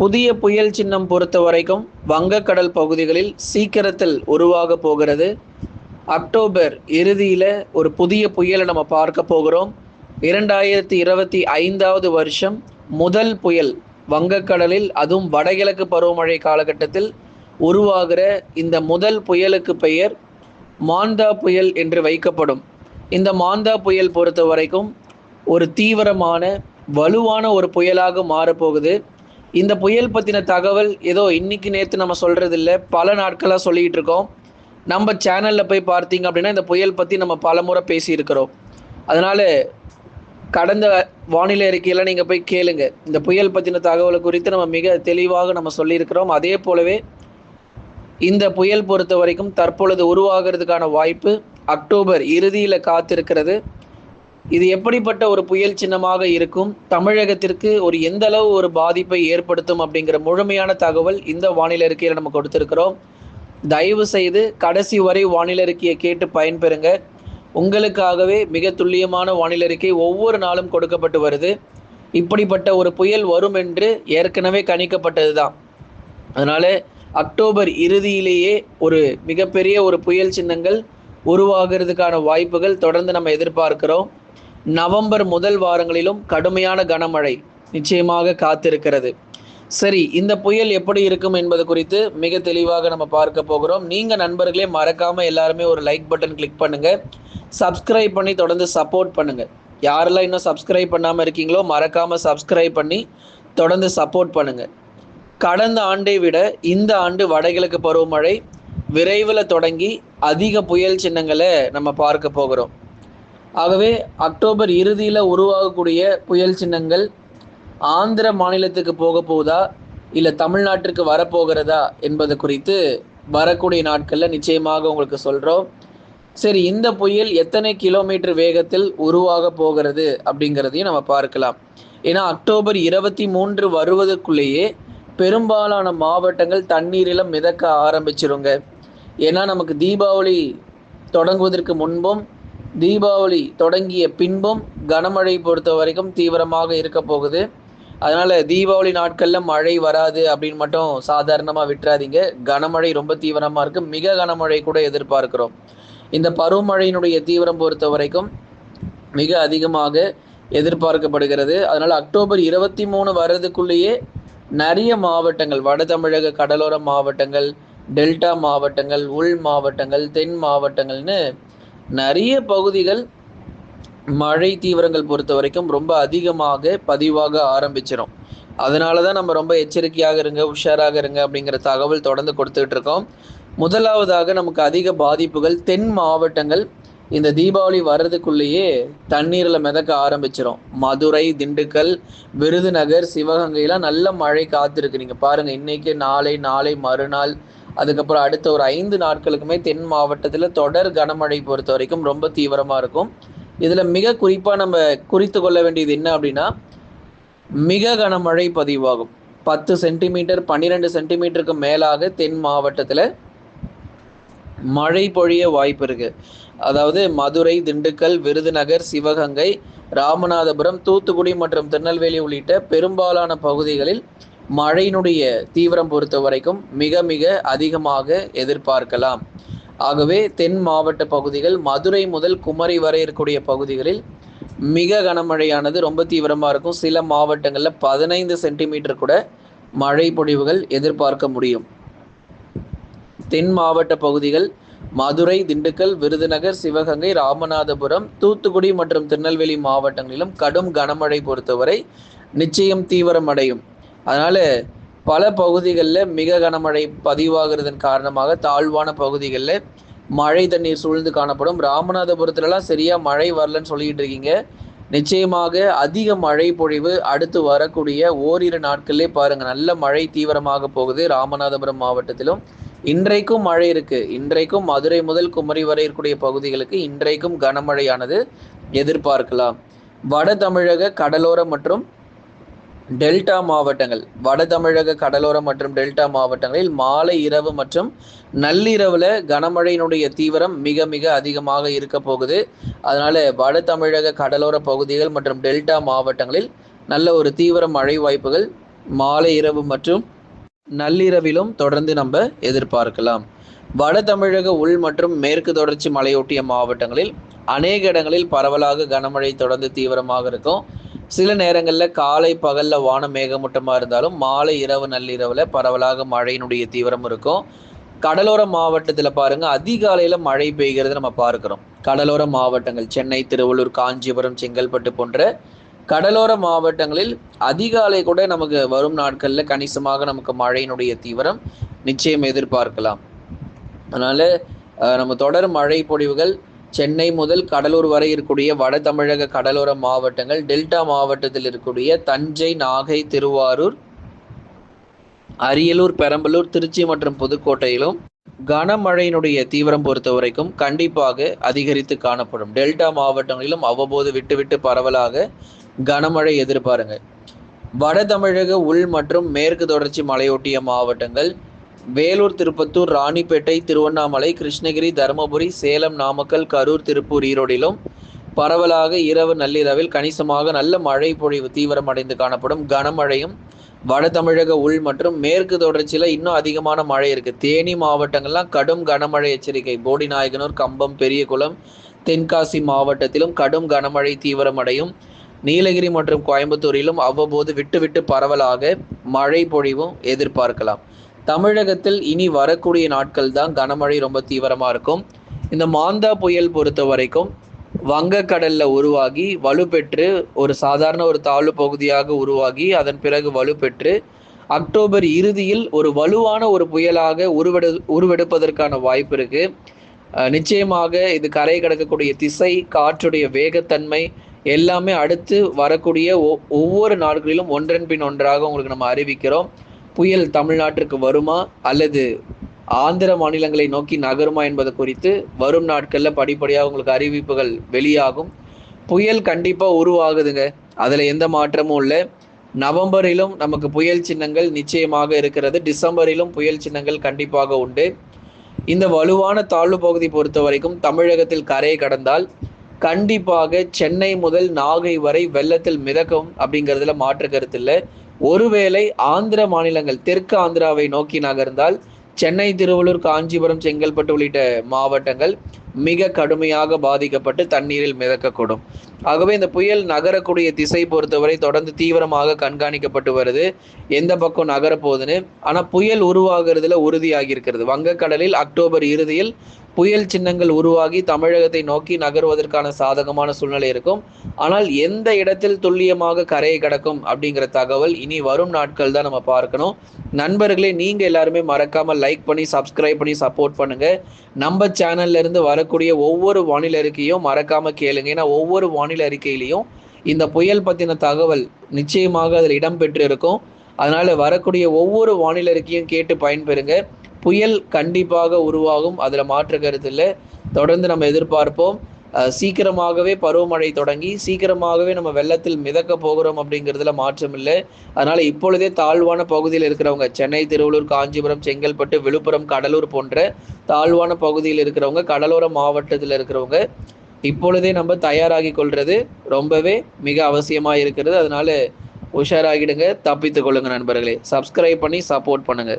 புதிய புயல் சின்னம் பொறுத்த வரைக்கும் வங்கக்கடல் பகுதிகளில் சீக்கிரத்தில் உருவாக போகிறது. அக்டோபர் இறுதியில் ஒரு புதிய புயலை நம்ம பார்க்க போகிறோம். இரண்டாயிரத்தி இருபத்தி ஐந்தாவது வருஷம் முதல் புயல் வங்கக்கடலில் அதுவும் வடகிழக்கு பருவமழை காலகட்டத்தில் உருவாகிற இந்த முதல் புயலுக்கு பெயர் மாந்தா புயல் என்று வைக்கப்படும். இந்த மாந்தா புயல் பொறுத்த வரைக்கும் ஒரு தீவிரமான வலுவான ஒரு புயலாக மாறப்போகுது. இந்த புயல் பற்றின தகவல் ஏதோ இன்னைக்கு நேற்று நம்ம சொல்கிறது இல்லை பல நாட்களாக சொல்லிகிட்டு இருக்கோம். நம்ம சேனலில் போய் பார்த்தீங்க அப்படின்னா இந்த புயல் பற்றி நம்ம பல முறை பேசியிருக்கிறோம். அதனால் கடந்த வானிலை அறிக்கையெல்லாம் நீங்கள் போய் கேளுங்க. இந்த புயல் பற்றின தகவலை குறித்து நம்ம மிக தெளிவாக நம்ம சொல்லியிருக்கிறோம். அதே போலவே இந்த புயல் பொறுத்த வரைக்கும் தற்பொழுது உருவாகிறதுக்கான வாய்ப்பு அக்டோபர் இறுதியில் காத்திருக்கிறது. இது எப்படிப்பட்ட ஒரு புயல் சின்னமாக இருக்கும்? தமிழகத்திற்கு ஒரு எந்த அளவு ஒரு பாதிப்பை ஏற்படுத்தும் அப்படிங்கிற முழுமையான தகவல் இந்த வானிலை அறிக்கையில் நம்ம கொடுத்துருக்கிறோம். தயவு செய்து கடைசி வரை வானிலை அறிக்கையை கேட்டு பயன்பெறுங்க. உங்களுக்காகவே மிக துல்லியமான வானிலை அறிக்கை ஒவ்வொரு நாளும் கொடுக்கப்பட்டு வருது. இப்படிப்பட்ட ஒரு புயல் வரும் என்று ஏற்கனவே கணிக்கப்பட்டது தான். அதனால அக்டோபர் இறுதியிலேயே ஒரு மிகப்பெரிய ஒரு புயல் சின்னங்கள் உருவாகிறதுக்கான வாய்ப்புகள் தொடர்ந்து நம்ம எதிர்பார்க்கிறோம். நவம்பர் முதல் வாரங்களிலும் கடுமையான கனமழை நிச்சயமாக காத்திருக்கிறது. சரி இந்த புயல் எப்படி இருக்கும் என்பது குறித்து மிக தெளிவாக நம்ம பார்க்க போகிறோம். நீங்க நண்பர்களே மறக்காம எல்லாருமே ஒரு லைக் பட்டன் கிளிக் பண்ணுங்க. சப்ஸ்கிரைப் பண்ணி தொடர்ந்து சப்போர்ட் பண்ணுங்க. யாரெல்லாம் இன்னும் சப்ஸ்கிரைப் பண்ணாம இருக்கீங்களோ மறக்காம சப்ஸ்கிரைப் பண்ணி தொடர்ந்து சப்போர்ட் பண்ணுங்க. கடந்த ஆண்டை விட இந்த ஆண்டு வடகிழக்கு பருவமழை விரைவில் தொடங்கி அதிக புயல் சின்னங்களை நம்ம பார்க்க போகிறோம். ஆகவே அக்டோபர் இறுதியில் உருவாகக்கூடிய புயல் சின்னங்கள் ஆந்திர மாநிலத்துக்கு போக போகுதா இல்லை தமிழ்நாட்டிற்கு வரப்போகிறதா என்பது குறித்து வரக்கூடிய நாட்களில் நிச்சயமாக உங்களுக்கு சொல்கிறோம் சரி இந்த புயல் எத்தனை கிலோமீட்டர் வேகத்தில் உருவாக போகிறது அப்படிங்கிறதையும் நம்ம பார்க்கலாம். ஏன்னா அக்டோபர் இருபத்தி மூன்று வருவதற்குள்ளேயே பெரும்பாலான மாவட்டங்கள் தண்ணீரில் மிதக்க ஆரம்பிச்சிருங்க. ஏன்னா நமக்கு தீபாவளி தொடங்குவதற்கு முன்பும் தீபாவளி தொடங்கிய பின்பும் கனமழை பொறுத்த வரைக்கும் தீவிரமாக இருக்க போகுது. அதனால தீபாவளி நாட்களில் மழை வராது அப்படின்னு மட்டும் சாதாரணமாக விட்டுறாதீங்க. கனமழை ரொம்ப தீவிரமாக இருக்கு. மிக கனமழை கூட எதிர்பார்க்கிறோம். இந்த பருவமழையினுடைய தீவிரம் பொறுத்த வரைக்கும் மிக அதிகமாக எதிர்பார்க்கப்படுகிறது. அதனால அக்டோபர் இருபத்தி மூணு வர்றதுக்குள்ளேயே நிறைய மாவட்டங்கள் வட தமிழக கடலோர மாவட்டங்கள் டெல்டா மாவட்டங்கள் உள் மாவட்டங்கள் தென் மாவட்டங்கள்னு நிறைய பகுதிகள் மழை தீவிரங்கள் பொறுத்த வரைக்கும் ரொம்ப அதிகமாக பதிவாக ஆரம்பிச்சிடும் அதனால தான் நம்ம ரொம்ப எச்சரிக்கையாக இருங்க உஷாராக இருங்க அப்படிங்கிற தகவல் தொடர்ந்து கொடுத்துட்டு இருக்கோம். முதலாவதாக நமக்கு அதிக பாதிப்புகள் தென் மாவட்டங்கள். இந்த தீபாவளி வர்றதுக்குள்ளேயே தண்ணீரில் மிதக்க ஆரம்பிச்சிடும் மதுரை திண்டுக்கல் விருதுநகர் சிவகங்கையெல்லாம் நல்ல மழை காத்திருக்கு. நீங்கள் பாருங்கள் இன்னைக்கு நாளை நாளை மறுநாள் அதுக்கப்புறம் அடுத்த ஒரு ஐந்து நாட்களுக்குமே தென் மாவட்டத்தில் தொடர் கனமழை பொறுத்த வரைக்கும் ரொம்ப தீவிரமாக இருக்கும். இதில் மிக குறிப்பாக நம்ம குறித்து கொள்ள வேண்டியது என்ன அப்படின்னா மிக கனமழை பதிவாகும். பத்து சென்டிமீட்டர் பன்னிரெண்டு சென்டிமீட்டருக்கு மேலாக தென் மாவட்டத்தில் மழை பொழிய வாய்ப்பு இருக்கு. அதாவது மதுரை திண்டுக்கல் விருதுநகர் சிவகங்கை ராமநாதபுரம் தூத்துக்குடி மற்றும் திருநெல்வேலி உள்ளிட்ட பெரும்பாலான பகுதிகளில் மழையினுடைய தீவிரம் பொறுத்த வரைக்கும் மிக மிக அதிகமாக எதிர்பார்க்கலாம். ஆகவே தென் மாவட்ட பகுதிகள் மதுரை முதல் குமரி வரை இருக்கக்கூடிய பகுதிகளில் மிக கனமழையானது ரொம்ப தீவிரமாக இருக்கும். சில மாவட்டங்களில் பதினைந்து சென்டிமீட்டர் கூட மழை பொழிவுகள் எதிர்பார்க்க முடியும். தென் மாவட்ட பகுதிகள் மதுரை திண்டுக்கல் விருதுநகர் சிவகங்கை ராமநாதபுரம் தூத்துக்குடி மற்றும் திருநெல்வேலி மாவட்டங்களிலும் கடும் கனமழை பொறுத்தவரை நிச்சயம் தீவிரமடையும். அதனால பல பகுதிகளில் மிக கனமழை பதிவாகிறதன் காரணமாக தாழ்வான பகுதிகளில் மழை தண்ணீர் சூழ்ந்து காணப்படும். ராமநாதபுரத்துலலாம் சரியாக மழை வரலன்னு சொல்லிக்கிட்டு இருக்கீங்க. நிச்சயமாக அதிக மழை பொழிவு அடுத்து வரக்கூடிய ஓரிரு நாட்களிலே பாருங்க நல்ல மழை தீவிரமாக போகுது ராமநாதபுரம் மாவட்டத்திலும். இன்றைக்கும் மழை இருக்கு. இன்றைக்கும் மதுரை முதல் குமரி வரை இருக்கக்கூடிய பகுதிகளுக்கு இன்றைக்கும் கனமழையானது எதிர்பார்க்கலாம். வட தமிழக கடலோர மற்றும் டெல்டா மாவட்டங்கள் வட தமிழக கடலோரம் மற்றும் டெல்டா மாவட்டங்களில் மாலை இரவு மற்றும் நள்ளிரவுல கனமழையினுடைய தீவிரம் மிக மிக அதிகமாக இருக்க போகுது. அதனால வட தமிழக கடலோர பகுதிகள் மற்றும் டெல்டா மாவட்டங்களில் நல்ல ஒரு தீவிர மழை வாய்ப்புகள் மாலை இரவு மற்றும் நள்ளிரவிலும் தொடர்ந்து நம்ம எதிர்பார்க்கலாம். வட தமிழக உள் மற்றும் மேற்கு தொடர்ச்சி மலையொட்டிய மாவட்டங்களில் அநேக இடங்களில் பரவலாக கனமழை தொடர்ந்து தீவிரமாக இருக்கும். சில நேரங்களில் காலை பகலில் வானம் மேகமூட்டமாக இருந்தாலும் மாலை இரவு நள்ளிரவில் பரவலாக மழையினுடைய தீவிரம் இருக்கும். கடலோர மாவட்டத்தில் பாருங்கள் அதிகாலையில் மழை பெய்கிறது நம்ம பார்க்குறோம். கடலோர மாவட்டங்கள் சென்னை திருவள்ளூர் காஞ்சிபுரம் செங்கல்பட்டு போன்ற கடலோர மாவட்டங்களில் அதிகாலை கூட நமக்கு வரும் நாட்களில் கணிசமாக நமக்கு மழையினுடைய தீவிரம் நிச்சயம் எதிர்பார்க்கலாம். அதனால் நம்ம தொடர் மழை பொழிவுகள் சென்னை முதல் கடலூர் வரை இருக்கக்கூடிய வட தமிழக கடலோர மாவட்டங்கள் டெல்டா மாவட்டத்தில் இருக்கக்கூடிய தஞ்சை நாகை திருவாரூர் அரியலூர் பெரம்பலூர் திருச்சி மற்றும் புதுக்கோட்டையிலும் கனமழையினுடைய தீவிரம் பொறுத்த வரைக்கும் கண்டிப்பாக அதிகரித்து காணப்படும். டெல்டா மாவட்டங்களிலும் அவ்வப்போது விட்டுவிட்டு பரவலாக கனமழை எதிர்பாருங்க. வட தமிழக உள் மற்றும் மேற்கு தொடர்ச்சி மலையொட்டிய மாவட்டங்கள் வேலூர் திருப்பத்தூர் ராணிப்பேட்டை திருவண்ணாமலை கிருஷ்ணகிரி தருமபுரி சேலம் நாமக்கல் கரூர் திருப்பூர் ஈரோடிலும் பரவலாக இரவு நள்ளிரவில் கணிசமாக நல்ல மழை பொழிவு தீவிரமடைந்து காணப்படும். கனமழையும் வட தமிழக உள் மற்றும் மேற்கு தொடர்ச்சியில் இன்னும் அதிகமான மழை இருக்கு. தேனி மாவட்டங்கள்லாம் கடும் கனமழை எச்சரிக்கை. போடிநாயகனூர் கம்பம் பெரியகுளம் தென்காசி மாவட்டத்திலும் கடும் கனமழை தீவிரமடையும் நீலகிரி மற்றும் கோயம்புத்தூரிலும் அவ்வப்போது விட்டு விட்டு பரவலாக மழை பொழிவும் எதிர்பார்க்கலாம். தமிழகத்தில் இனி வரக்கூடிய நாட்கள் தான் கனமழை ரொம்ப தீவிரமாக இருக்கும். இந்த மாந்தா புயல் பொறுத்த வரைக்கும் வங்கக்கடல்ல உருவாகி வலுப்பெற்று ஒரு சாதாரண ஒரு தாழ்வு பகுதியாக உருவாகி அதன் பிறகு வலுப்பெற்று அக்டோபர் இறுதியில் ஒரு வலுவான ஒரு புயலாக உருவெடு உருவெடுப்பதற்கான வாய்ப்பு இருக்கு. நிச்சயமாக இது கரை கடக்கக்கூடிய திசை காற்றுடைய வேகத்தன்மை எல்லாமே அடுத்து வரக்கூடிய ஒவ்வொரு நாட்களிலும் ஒன்றன் பின் ஒன்றாக உங்களுக்கு நம்ம அறிவிக்கிறோம். புயல் தமிழ்நாட்டிற்கு வருமா அல்லது ஆந்திர மாநிலங்களை நோக்கி நகருமா என்பது குறித்து வரும் நாட்களில் படிப்படியாக உங்களுக்கு அறிவிப்புகள் வெளியாகும். புயல் கண்டிப்பாக உருவாகுதுங்க. அதில் எந்த மாற்றமும் இல்லை. நவம்பரிலும் நமக்கு புயல் சின்னங்கள் நிச்சயமாக இருக்கிறது. டிசம்பரிலும் புயல் சின்னங்கள் கண்டிப்பாக உண்டு. இந்த வலுவான தாழ்வு பகுதி பொறுத்த வரைக்கும் தமிழகத்தில் கரையை கடந்தால் கண்டிப்பாக சென்னை முதல் நாகை வரை வெள்ளத்தில் மிதக்கும் அப்படிங்கிறதுல மாற்று கருத்து இல்லை. ஒருவேளை ஆந்திர மாநிலங்கள் தெற்கு ஆந்திராவை நோக்கி நகர்ந்தால் சென்னை திருவள்ளூர் காஞ்சிபுரம் செங்கல்பட்டு உள்ளிட்ட மாவட்டங்கள் மிக கடுமையாக பாதிக்கப்பட்டு தண்ணீரில் மிதக்கக்கூடும். ஆகவே இந்த புயல் நகரக்கூடிய திசை பொறுத்தவரை தொடர்ந்து தீவிரமாக கண்காணிக்கப்பட்டு வருது. எந்த பக்கம் நகரப்போகுதுன்னு ஆனால் புயல் உருவாகிறதுல உறுதியாகி இருக்கிறது வங்கக்கடலில் அக்டோபர் இறுதியில் புயல் சின்னங்கள் உருவாகி தமிழகத்தை நோக்கி நகர்வதற்கான சாதகமான சூழ்நிலை இருக்கும். ஆனால் எந்த இடத்தில் துல்லியமாக கரையை கடக்கும் அப்படிங்கிற தகவல் இனி வரும் நாட்கள் தான் நம்ம பார்க்கணும். நண்பர்களே நீங்க எல்லாருமே மறக்காம லைக் பண்ணி சப்ஸ்கிரைப் பண்ணி சப்போர்ட் பண்ணுங்க. நம்ம சேனல்ல இருந்து வரக்கூடிய ஒவ்வொரு வானிலை அறிக்கையும் மறக்காம கேளுங்க. ஏன்னா ஒவ்வொரு வானிலை அறிக்கையிலையும் இந்த புயல் பத்தின தகவல் நிச்சயமாக அதில் இடம்பெற்று இருக்கும் அதனால வரக்கூடிய ஒவ்வொரு வானிலை அறிக்கையும் கேட்டு பயன்பெறுங்க. புயல் கண்டிப்பாக உருவாகும். அதில் மாற்று கருத்து இல்லை. தொடர்ந்து நம்ம எதிர்பார்ப்போம். சீக்கிரமாகவே பருவமழை தொடங்கி சீக்கிரமாகவே நம்ம வெள்ளத்தில் மிதக்க போகிறோம் அப்படிங்கிறதுல மாற்றம் இல்லை. அதனால இப்பொழுதே தாழ்வான பகுதியில் இருக்கிறவங்க சென்னை திருவள்ளூர் காஞ்சிபுரம் செங்கல்பட்டு விழுப்புரம் கடலூர் போன்ற தாழ்வான பகுதியில் இருக்கிறவங்க கடலோர மாவட்டத்தில் இருக்கிறவங்க இப்பொழுதே நம்ம தயாராகி கொள்வது ரொம்பவே மிக அவசியமா இருக்கிறது. அதனால உஷாராகிடுங்க. தப்பித்துக் கொள்ளுங்க நண்பர்களே. சப்ஸ்கிரைப் பண்ணி சப்போர்ட் பண்ணுங்க.